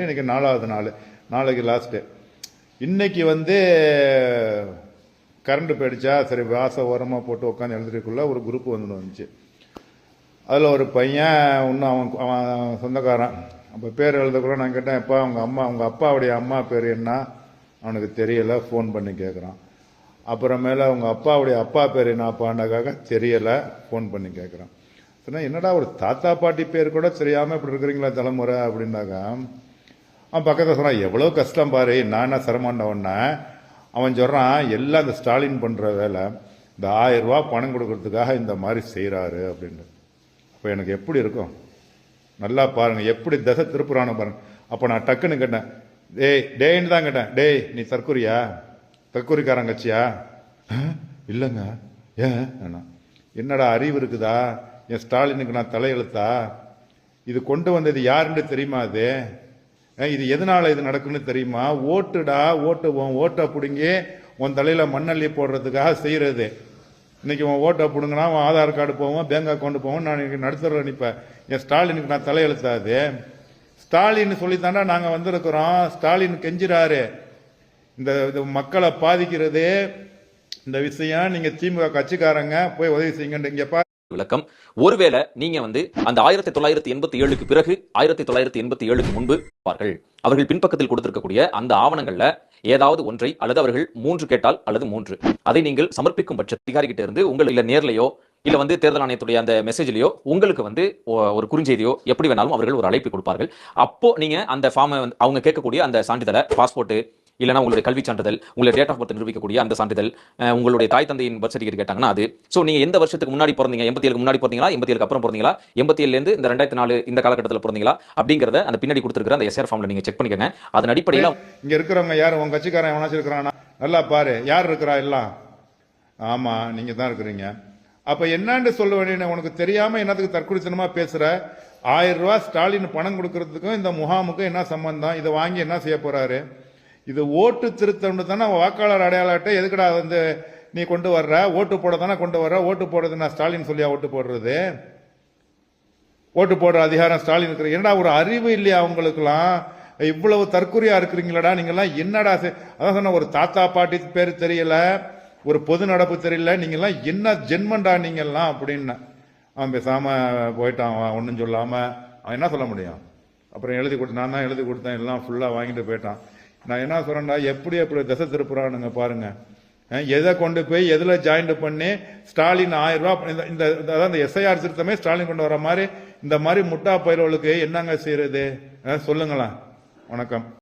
இன்னைக்கு நாலாவது நாள். நாளைக்கு லாஸ்ட்டு இன்னைக்கு வந்து கரண்ட் போயிடுச்சா? சரி வாச ஓரமாக போட்டு உட்காந்து எழுதுறதுக்குள்ள ஒரு குரூப் வந்து வந்துச்சு. அதில் ஒரு பையன் இன்னும் அவன் அவன் சொந்தக்காரன். அப்போ பேர் எழுதக்குள்ள நான் கேட்டேன் எப்பா அவங்க அம்மா அவங்க அப்பாவுடைய அம்மா பேர் என்ன? அவனுக்கு தெரியலை ஃபோன் பண்ணி கேட்குறான் அப்புறமேல அவங்க அப்பாவுடைய அப்பா பேர் என்னப்பாண்டாக்காக தெரியலை ஃபோன் பண்ணி கேட்குறான் சொன்னால் என்னடா ஒரு தாத்தா பாட்டி பேர் கூட தெரியாமல் இப்படி இருக்கிறீங்களா தலைமுறை? அப்படின்னாக்கா அவன் பக்கத்தில் சொன்னான் எவ்வளோ கஷ்டம் பாரு நான் என்ன சிரமண்டவன்னா அவன் சொல்கிறான் எல்லாம் இந்த ஸ்டாலின் பண்ணுற வேலை. இந்த ஆயிரரூபா பணம் கொடுக்கறதுக்காக இந்த மாதிரி செய்கிறாரு அப்படின்னு. அப்போ எனக்கு எப்படி இருக்கும்? நல்லா பாருங்கள் எப்படி தசை திருப்புறானு பாருங்க. அப்போ நான் டக்குன்னு கேட்டேன் டேய் டேன்னு தான் கேட்டேன் டேய் நீ தற்கூரியா? தற்கொரிக்காரன் கட்சியா? இல்லைங்க. ஏன்? அண்ணா, என்னடா அறிவு இருக்குதா? என் ஸ்டாலினுக்கு நான் தலையெழுத்தா? இது கொண்டு வந்தது யாருன்னு தெரியுமா அது? இது எதனால இது நடக்குன்னு தெரியுமா? ஓட்டுடா ஓட்டு உன் ஓட்டை பிடுங்கி உன் தலையில் மண்ணள்ளி போடுறதுக்காக செய்கிறது இன்னைக்கு உன் ஓட்டை பிடுங்கினா உன் ஆதார் கார்டு போவோம் பேங்க் அக்கௌண்ட் போவோம் நான் இன்றைக்கி நடுத்தர நிற்பேன் என் ஸ்டாலினுக்கு நான் தலையெழுத்தாது. ஸ்டாலின் சொல்லித்தாண்டா நாங்கள் வந்திருக்கிறோம். ஸ்டாலின் கெஞ்சிறாரு. இந்த இது மக்களை பாதிக்கிறது. இந்த விஷயம் நீங்கள் திமுக கட்சிக்காரங்க போய் உதவி செய்யுங்க இங்கே பா விளக்கம். ஒருவேளை நீங்க வந்து அந்த ஆயிரத்தி தொள்ளாயிரத்தி எண்பத்தி ஏழுக்கு பிறகு ஆயிரத்தி தொள்ளாயிரத்தி எண்பத்தி ஏழுக்கு முன்பு பார்கள் அவர்கள் பின்பக்கத்தில் கொடுத்திருக்கக்கூடிய அந்த ஆவணங்கள்ல ஏதாவது ஒன்றை அல்லது அவர்கள் மூன்று கேட்டால் அல்லது மூன்று. அதை நீங்கள் சமர்ப்பிக்கும் பட்ச அதிகாரிகிட்ட இருந்து உங்கள் இல்ல நேர்லையோ இல்ல வந்து தேர்தல் ஆணையத்துடைய அந்த மெசேஜ்லயோ உங்களுக்கு வந்து ஒரு குறுஞ்செய்தியோ எப்படி வேணாலும் அவர்கள் ஒரு அழைப்பு கொடுப்பார்கள். அப்போ நீங்க அந்த ஃபார்மை அவங்க கேட்கக்கூடிய அந்த சான்றிதழை பாஸ்போர்ட் இல்லைனா உங்களுடைய கல்வி சான்றிதழ் உங்களுடைய டேட் ஆஃப் பர்த் நிரூபிக்கக்கூடிய அந்த சான்றிதழ் உங்களுடைய தாய் தந்தையின் பர்த் சர்டிஃபிகேட் கேட்டாங்கன்னா அது. ஸோ நீங்கள் எந்த வருஷத்துக்கு முன்னாடி பிறந்தீங்க? எண்பத்தி ஏழுக்கு முன்னாடி பிறந்தீங்களா? எண்பத்தி ஏழுக்கு அப்புறம் பிறந்தீங்களா? எண்பத்தி ஏழுலேருந்து இந்த ரெண்டாயிரத்தி நாலு இந்த காலகட்டத்தில் பிறந்தீங்களா? அப்படிங்கிறத அந்த பின்னாடி கொடுத்துருக்கிற அந்த எஸ்ஆர் ஃபார்மில் நீங்கள் செக் பண்ணிக்கோங்க. அதன் அடிப்படையில் இங்கே இருக்கிறவங்க யார்? உங்க கட்சிக்காரன் எவனாச்சும் இருக்கிறானா? நல்லா பாரு. யார் இருக்கிறா எல்லாம்? ஆமாம் நீங்கள் தான் இருக்கிறீங்க. அப்போ என்னன்னு சொல்ல வேண்டிய உனக்கு தெரியாமல் என்னத்துக்கு தற்குறித்தனமா பேசுகிற ஆயிரம் ரூபா ஸ்டாலின் பணம் கொடுக்கறதுக்கும் இந்த முகாமுக்கும் என்ன சம்பந்தம்? இதை வாங்கி என்ன செய்ய போகிறாரு இது ஓட்டு திருத்தம்னு தானே வாக்காளர் அடையாள அட்டை எதுக்குடா வந்து நீ கொண்டு வர்ற? ஓட்டு போட தானே கொண்டு வர்ற? ஓட்டு போடுறது நான் ஸ்டாலின் சொல்லியா ஓட்டு போடுறது? ஓட்டு போடுற அதிகாரம் ஸ்டாலின் இருக்கிற என்னடா ஒரு அறிவு இல்லையா அவங்களுக்குலாம் இவ்வளவு தற்கொலையா இருக்கிறீங்களடா நீங்கெல்லாம் என்னடா செய்- அதான் சொன்ன ஒரு தாத்தா பாட்டி பேர் தெரியல ஒரு பொது நடப்பு தெரியல நீங்கெல்லாம் என்ன ஜென்மண்டா நீங்கெல்லாம் அப்படின்னு. அவன் பேசாம போயிட்டான் அவன் ஒன்றும் சொல்லாம. அவன் என்ன சொல்ல முடியும்? அப்புறம் எழுதி கொடுத்து நான் தான் எழுதி கொடுத்தேன் எல்லாம் ஃபுல்லாக வாங்கிட்டு போயிட்டான். நான் என்ன சொல்றேன்டா எப்படி எப்படி திசை திருப்புறானுங்க பாருங்க. எதை கொண்டு போய் எதில் ஜாயிண்ட் பண்ணி ஸ்டாலின் ஆயிரம் ரூபா இந்த- இந்த அதாவது இந்த எஸ்ஐஆர் திருத்தமே ஸ்டாலின் கொண்டு வர மாதிரி இந்த மாதிரி முட்டா பயிர்களுக்கு என்னங்க செய்யறது? சொல்லுங்களேன். வணக்கம்.